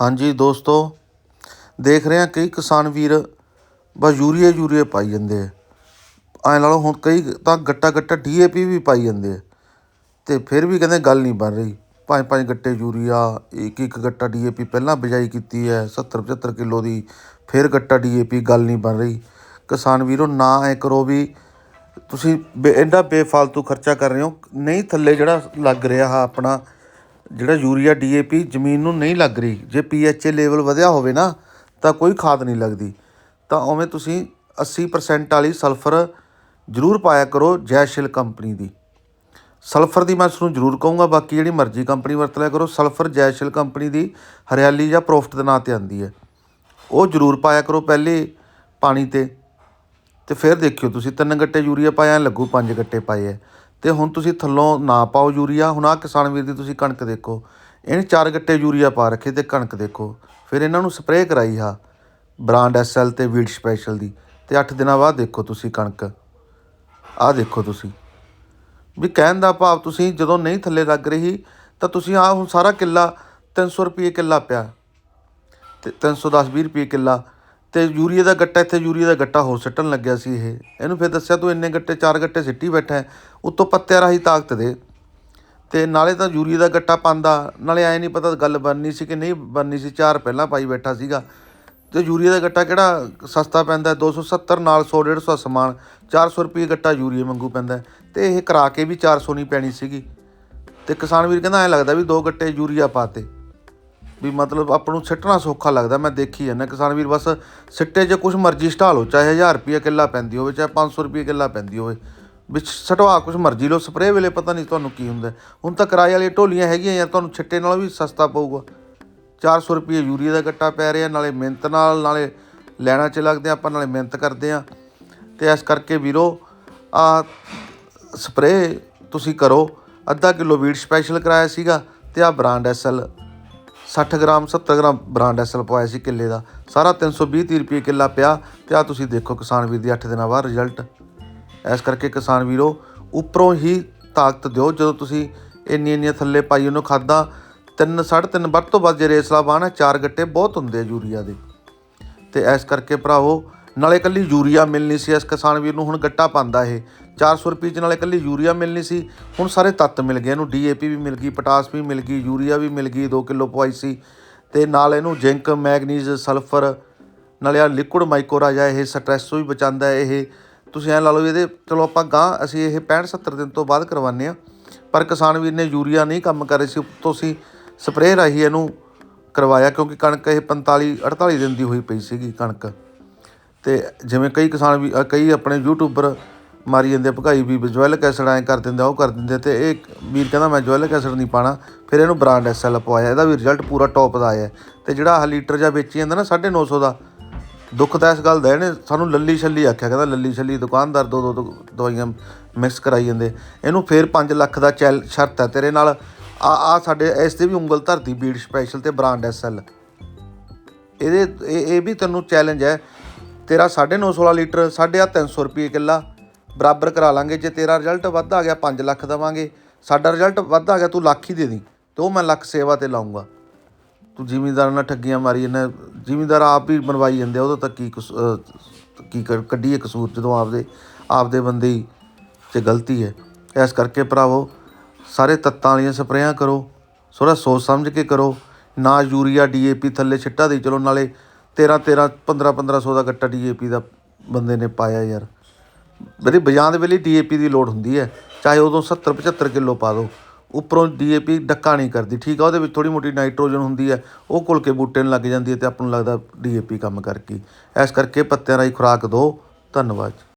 ਹਾਂਜੀ ਦੋਸਤੋ, ਦੇਖ ਰਹੇ ਹਾਂ ਕਈ ਕਿਸਾਨ ਵੀਰ ਬਸ ਯੂਰੀਆ ਯੂਰੀਆ ਪਾਈ ਜਾਂਦੇ ਆ। ਐਂ ਲਾ ਲਓ ਹੁਣ ਕਈ ਤਾਂ ਗੱਟਾ ਗੱਟਾ ਡੀਏਪੀ ਵੀ ਪਾਈ ਜਾਂਦੇ ਆ। ਤੇ ਫਿਰ ਵੀ ਕਹਿੰਦੇ ਗੱਲ ਨਹੀਂ ਬਣ ਰਹੀ। ਪੰਜ ਪੰਜ ਗੱਟੇ ਯੂਰੀਆ, ਇੱਕ ਇੱਕ ਗੱਟਾ ਡੀਏਪੀ ਪਹਿਲਾਂ ਬਿਜਾਈ ਕੀਤੀ ਹੈ 70 75 ਕਿਲੋ ਦੀ, ਫਿਰ ਗੱਟਾ ਡੀਏਪੀ ਗੱਲ ਨਹੀਂ ਬਣ ਰਹੀ। ਕਿਸਾਨ ਵੀਰੋ, ਨਾ ਐ ਕਰੋ ਵੀ ਤੁਸੀਂ ਬੇ- ਇੰਨਾ ਬੇਫਾਲਤੂ ਖਰਚਾ ਕਰ ਰਹੇ ਹੋ। ਨਹੀਂ ਥੱਲੇ ਜਿਹੜਾ ਲੱਗ ਰਿਹਾ ਆ ਆਪਣਾ ਜਿਹੜਾ ਯੂਰੀਆ ਡੀਏਪੀ ਜ਼ਮੀਨ ਨੂੰ ਨਹੀਂ ਲੱਗ ਰਹੀ, ਜੇ ਪੀਐਚਏ ਲੈਵਲ ਵਧਿਆ ਹੋਵੇ ਨਾ, ਤਾਂ ਕੋਈ ਖਾਦ ਨਹੀਂ ਲੱਗਦੀ। ਤਾਂ ਉਵੇਂ ਤੁਸੀਂ 80% ਵਾਲੀ ਸਲਫਰ ਜ਼ਰੂਰ ਪਾਇਆ ਕਰੋ ਜੈਸ਼ਿਲ ਕੰਪਨੀ ਦੀ। ਸਲਫਰ ਦੀ ਮੈਂ ਤੁਹਾਨੂੰ ਜ਼ਰੂਰ ਕਹੂੰਗਾ, ਬਾਕੀ ਜਿਹੜੀ ਮਰਜ਼ੀ ਕੰਪਨੀ ਵਰਤ ਲਿਆ ਕਰੋ ਸਲਫਰ ਜੈਸ਼ਿਲ ਕੰਪਨੀ ਦੀ ਹਰਿਆਲੀ ਜਾਂ ਪ੍ਰੋਫਟ ਦੇ ਨਾਂ ਤੇ ਆਉਂਦੀ ਹੈ। ਉਹ ਜ਼ਰੂਰ ਪਾਇਆ ਕਰੋ ਪਹਿਲੇ ਪਾਣੀ ਤੇ ਤੇ ਫਿਰ ਦੇਖਿਓ ਤੁਸੀਂ, ਤਿੰਨ ਗੱਟੇ ਯੂਰੀਆ ਪਾਇਆ ਲੱਗੂ ਪੰਜ ਗੱਟੇ ਪਾਏ ਐ। ਤੇ ਹੁਣ ਤੁਸੀਂ ਥੱਲੋਂ ਨਾ ਪਾਓ ਯੂਰੀਆ, ਹੁਣ ਆ ਕਿਸਾਨ ਵੀਰ ਦੀ ਤੁਸੀਂ ਕਣਕ ਦੇਖੋ। ਇਹਨੇ ਚਾਰ ਗੱਟੇ ਯੂਰੀਆ ਪਾ ਰੱਖੇ ਤੇ ਕਣਕ ਦੇਖੋ। ਫਿਰ ਇਹਨਾਂ ਨੂੰ ਸਪਰੇਅ ਕਰਾਈ ਆ ਬ੍ਰਾਂਡ ਐਸਐਲ ਤੇ ਵੀਡ ਸਪੈਸ਼ਲ ਦੀ ਤੇ 8 ਦਿਨਾਂ ਬਾਅਦ ਦੇਖੋ ਤੁਸੀਂ ਕਣਕ। ਆਹ ਦੇਖੋ ਤੁਸੀਂ। ਵੀ ਕਹਿਣ ਦਾ ਭਾਵ ਤੁਸੀਂ ਜਦੋਂ ਨਹੀਂ ਥੱਲੇ ਲੱਗ ਰਹੀ ਤਾਂ ਤੁਸੀਂ ਆ ਹੁਣ ਸਾਰਾ ਕਿੱਲਾ 300 ਰੁਪਏ ਕਿੱਲਾ ਪਿਆ। ਤੇ 310 20 ਰੁਪਏ ਕਿੱਲਾ ਤੇ ਯੂਰੀਏ ਦਾ ਗੱਟਾ, ਇੱਥੇ ਯੂਰੀਆ ਦਾ ਗੱਟਾ ਹੋਰ ਸਿੱਟਣ ਲੱਗਿਆ ਸੀ ਇਹ। ਇਹਨੂੰ ਫਿਰ ਦੱਸਿਆ ਤੂੰ ਇੰਨੇ ਗੱਟੇ, ਚਾਰ ਗੱਟੇ ਸਿੱਟੀ ਬੈਠਾ ਉੱਤੋਂ ਪੱਤਿਆਂ ਰਾਹੀਂ ਤਾਕਤ ਦੇ। ਤੇ ਨਾਲੇ ਤਾਂ ਯੂਰੀਏ ਦਾ ਗੱਟਾ ਪਾਉਂਦਾ। ਨਾਲੇ ਐ ਨਹੀਂ ਪਤਾ ਗੱਲ ਬਣਨੀ ਸੀ ਕਿ ਨਹੀਂ ਬਣਨੀ ਸੀ। ਚਾਰ ਪਹਿਲਾਂ ਪਾਈ ਬੈਠਾ ਸੀਗਾ। ਤੇ ਯੂਰੀਏ ਦਾ ਗੱਟਾ ਕਿਹੜਾ ਸਸਤਾ ਪੈਂਦਾ ਹੈ? 270 ਨਾਲ 100 150 ਸਮਾਨ। 400 ਰੁਪਏ ਗੱਟਾ ਯੂਰੀਏ ਮੰਗੂ ਪੈਂਦਾ ਹੈ। ਤੇ ਇਹ ਕਰਾ ਕੇ ਵੀ 400 ਨਹੀਂ ਪੈਣੀ ਸੀਗੀ। ਤੇ ਕਿਸਾਨ ਵੀਰ ਕਹਿੰਦਾ ਐ ਲੱਗਦਾ ਵੀ ਦੋ ਗੱਟੇ ਯੂਰੀਆ ਪਾਤੇ ਵੀ ਮਤਲਬ ਆਪਾਂ ਨੂੰ ਸਿੱਟਣਾ ਸੌਖਾ ਲੱਗਦਾ, ਮੈਂ ਦੇਖੀ ਜਾਂਦਾ, ਕਿਸਾਨ ਵੀਰ ਬਸ ਸਿੱਟੇ 'ਚ ਕੁਝ ਮਰਜ਼ੀ ਸਟਾ ਲਓ ਚਾਹੇ 1000 ਰੁਪਏ ਕਿੱਲਾ ਪੈਂਦੀ ਹੋਵੇ, ਚਾਹੇ 500 ਰੁਪਏ ਕਿੱਲਾ ਪੈਂਦੀ ਹੋਵੇ, ਵਿੱਚ ਸਟਵਾ ਕੁਝ ਮਰਜ਼ੀ ਲਓ, ਸਪਰੇਅ ਵੇਲੇ ਪਤਾ ਨਹੀਂ ਤੁਹਾਨੂੰ ਕੀ ਹੁੰਦਾ। ਹੁਣ ਤਾਂ ਕਿਰਾਏ ਵਾਲੀਆਂ ਢੋਲੀਆਂ ਹੈਗੀਆਂ ਯਾਰ ਤੁਹਾਨੂੰ ਛਿੱਟੇ ਨਾਲੋਂ ਵੀ ਸਸਤਾ ਪਊਗਾ। 400 ਰੁਪਏ ਯੂਰੀਆ ਦਾ ਗੱਟਾ ਪੈ ਰਿਹਾ, ਨਾਲੇ ਮਿਹਨਤ ਨਾਲ, ਨਾਲੇ ਲੈਣਾ ਚ ਲੱਗਦੇ ਆਪਾਂ, ਨਾਲੇ ਮਿਹਨਤ ਕਰਦੇ ਆ ਤੇ ਇਸ ਕਰਕੇ ਵੀਰੋ, ਆ ਸਪਰੇਅ ਤੁਸੀਂ ਕਰੋ। ਅੱਧਾ ਕਿਲੋ ਵੀਡ ਸਪੈਸ਼ਲ ਕਰਾਇਆ ਸੀਗਾ ਤੇ ਆ brand SL 60 gram 70 gram brand SL ਪਵਾਇਆ ਸੀ ਕਿੱਲੇ ਦਾ। ਸਾਰਾ 320 30 ਰੁਪਏ ਕਿੱਲਾ ਪਿਆ ਤੇ ਆ ਤੁਸੀਂ ਦੇਖੋ ਕਿਸਾਨ ਵੀਰ ਦੀ 8 ਦਿਨਾਂ ਬਾਅਦ ਰਿਜ਼ਲਟ ਇਸ ਕਰਕੇ ਕਿਸਾਨ ਵੀਰੋ, ਉੱਪਰੋਂ ਹੀ ਤਾਕਤ ਦਿਓ, ਜਦੋਂ ਤੁਸੀਂ ਇੰਨੀ ਇੰਨੀਆਂ ਥੱਲੇ ਪਾਈ ਉਹਨੂੰ ਖਾਦਾਂ, ਤਿੰਨ ਸਾਢੇ ਤਿੰਨ ਵੱਧ ਤੋਂ ਵੱਧ ਜੇ ਰੇਸਲਾ ਬਾਣਾ ਚਾਰ ਗੱਟੇ ਬਹੁਤ ਹੁੰਦੇ ਆ ਯੂਰੀਆ ਦੇ। ਤੇ ਇਸ ਕਰਕੇ ਭਰਾਵੋ ਨਾਲੇ ਕੱਲੀ ਯੂਰੀਆ ਮਿਲਣੀ ਸੀ, ਇਸ ਕਿਸਾਨ ਵੀਰ ਨੂੰ ਹੁਣ ਗੱਟਾ ਪਾਉਂਦਾ ਇਹ। 400 ਰੁਪਏ ਚ ਨਾਲੇ ਕੱਲੀ ਯੂਰੀਆ ਮਿਲਣੀ ਸੀ, ਹੁਣ ਸਾਰੇ ਤੱਤ ਮਿਲ ਗਏ। ਇਹਨੂੰ ਡੀਏਪੀ ਵੀ ਮਿਲ ਗਈ, ਪੋਟਾਸ ਵੀ ਮਿਲ ਗਈ, ਯੂਰੀਆ ਵੀ ਮਿਲ ਗਈ 2 ਕਿਲੋ ਪਵਾਈ ਸੀ। ਤੇ ਨਾਲ ਇਹਨੂੰ ਜ਼ਿੰਕ, ਮੈਗਨੀਜ਼, ਸਲਫਰ, ਨਾਲੇ ਆ ਲਿਕੁਇਡ ਮਾਈਕੋਰਾਜਾ ਇਹ ਸਟ੍ਰੈਸ ਤੋਂ ਵੀ ਬਚਾਉਂਦਾ ਇਹ। ਤੁਸੀਂ ਐ ਲਾ ਲਓ ਵੀ ਇਹਦੇ, ਚਲੋ ਆਪਾਂ ਗਾਂ ਅਸੀਂ ਇਹ 65 70 ਦਿਨ ਤੋਂ ਬਾਅਦ ਕਰਵਾਉਂਦੇ ਆ ਪਰ ਕਿਸਾਨ ਵੀਰ ਨੇ ਯੂਰੀਆ ਨਹੀਂ ਕੰਮ ਕਰ ਰਹੇ ਸੀ, ਉੱਤੋਂ ਅਸੀਂ ਸਪਰੇਅ ਰਾਹੀਂ ਇਹਨੂੰ ਕਰਵਾਇਆ, ਕਿਉਂਕਿ ਕਣਕ ਇਹ 45 48 ਦਿਨ ਦੀ ਹੋਈ ਪਈ ਸੀਗੀ ਕਣਕ। ਅਤੇ ਜਿਵੇਂ ਕਈ ਕਿਸਾਨ ਵੀ ਕਈ ਆਪਣੇ ਯੂਟਿਊਬਰ ਮਾਰੀ ਜਾਂਦੇ ਆ, ਭਗਾਈ ਵੀ ਜਵੈਲਕ ਐਸਿਡ ਐਂ ਕਰ ਦਿੰਦੇ ਉਹ ਕਰ ਦਿੰਦੇ ਅਤੇ ਇਹ ਵੀਰ ਕਹਿੰਦਾ ਮੈਂ ਜਵੈਲਕ ਐਸਿਡ ਨਹੀਂ ਪਾਉਣਾ ਫਿਰ ਇਹਨੂੰ ਬ੍ਰਾਂਡ ਐਸਐਲ ਪਵਾਇਆ, ਇਹਦਾ ਵੀ ਰਿਜ਼ਲਟ ਪੂਰਾ ਟੌਪ ਦਾ ਆਇਆ। ਅਤੇ ਜਿਹੜਾ ਆਹ ਲੀਟਰ ਜਿਹਾ ਵੇਚੀ ਜਾਂਦਾ ਨਾ 950 ਦਾ, ਦੁੱਖ ਤਾਂ ਇਸ ਗੱਲ ਦਾ ਇਹਨੇ ਸਾਨੂੰ ਲੱਲੀ ਛੱਲੀ ਆਖਿਆ, ਕਹਿੰਦਾ ਲੱਲੀ ਛੱਲੀ ਦੁਕਾਨਦਾਰ ਦੋ ਦੋ ਦੋ ਦਵਾਈਆਂ ਮਿਕਸ ਕਰਾਈ ਜਾਂਦੇ। ਇਹਨੂੰ ਫੇਰ 5 ਲੱਖ ਦਾ ਚੈਲ, ਸ਼ਰਤ ਹੈ ਤੇਰੇ ਨਾਲ, ਆ ਆ ਸਾਡੇ, ਇਸ ਤੇ ਵੀ ਉਂਗਲ ਧਰਤੀ ਬੀਡ ਸਪੈਸ਼ਲ ਤੇ ਬ੍ਰਾਂਡ ਐਸਐਲ ਇਹਦੇ, ਇਹ ਇਹ ਵੀ ਤੈਨੂੰ ਚੈਲੰਜ ਹੈ ਤੇਰਾ 950 ਵਾਲਾ ਲੀਟਰ ਸਾਢੇ ਆ 300 ਰੁਪਏ ਕਿੱਲਾ। ਬਰਾਬਰ ਕਰਾ ਲਾਂਗੇ ਜੇ ਤੇਰਾ ਰਿਜ਼ਲਟ ਵੱਧ ਆ ਗਿਆ 5 ਲੱਖ ਦਵਾਂਗੇ। ਸਾਡਾ ਰਿਜ਼ਲਟ ਵੱਧ ਆ ਗਿਆ ਤੂੰ ਲੱਖ ਹੀ ਦੇ ਦੀ ਤੇ ਉਹ ਮੈਂ ਲੱਖ ਸੇਵਾ ਤੇ ਲਾਉਂਗਾ ਤੂੰ ਜ਼ਿਮੀਂਦਾਰਾਂ ਨਾਲ ਠੱਗੀਆਂ ਮਾਰੀ ਜਾਂਦਾ ਜ਼ਿਮੀਂਦਾਰ ਆਪ ਹੀ ਬਣਵਾਈ ਜਾਂਦੇ ਆ, ਤੱਕ ਕੀ ਕਸ- ਕੀ ਕਰ- ਕੱਢੀਏ ਕਸੂਰ ਜਦੋਂ ਆਪਦੇ ਆਪਦੇ ਬੰਦੇ ਹੀ ਤੇ ਗਲਤੀ ਹੈ। ਇਸ ਕਰਕੇ ਭਰਾਵੋ ਸਾਰੇ ਤੱਤਾਂ ਵਾਲੀਆਂ ਸਪਰੇਆਂ ਕਰੋ ਥੋੜ੍ਹਾ ਸੋਚ ਸਮਝ ਕੇ ਕਰੋ। ਨਾ ਯੂਰੀਆ ਡੀਏਪੀ ਥੱਲੇ ਛਿੱਟਾ ਦੇ ਚਲੋ ਨਾਲੇ 13 13 15 1500 ਦਾ ਗੱਟਾ ਡੀਏਪੀ ਦਾ ਬੰਦੇ ਨੇ ਪਾਇਆ ਯਾਰ। ਬੜੀ ਬਜਾਂ ਦੇ ਵੇਲੇ ਡੀਏਪੀ ਦੀ ਲੋੜ ਹੁੰਦੀ ਹੈ। ਚਾਹੇ ਉਦੋਂ 70 75 ਕਿਲੋ ਪਾ ਦਿਓ ਉੱਪਰੋਂ ਡੀਏਪੀ ਡੱਕਾ ਨਹੀਂ ਕਰਦੀ, ਠੀਕ ਆ, ਉਹਦੇ ਵਿੱਚ ਥੋੜੀ ਮੋਟੀ ਨਾਈਟ੍ਰੋਜਨ ਹੁੰਦੀ ਹੈ, ਉਹ ਘੁਲ ਕੇ ਬੂਟੇ ਨੂੰ ਲੱਗ ਜਾਂਦੀ ਹੈ ਤੇ ਆਪਾਂ ਨੂੰ ਲੱਗਦਾ ਡੀਏਪੀ ਕੰਮ ਕਰ ਕਰਕੇ। ਇਸ ਕਰਕੇ ਪੱਤਿਆਂ ਰਾਹੀਂ ਖੁਰਾਕ ਦਿਓ ਧੰਨਵਾਦ।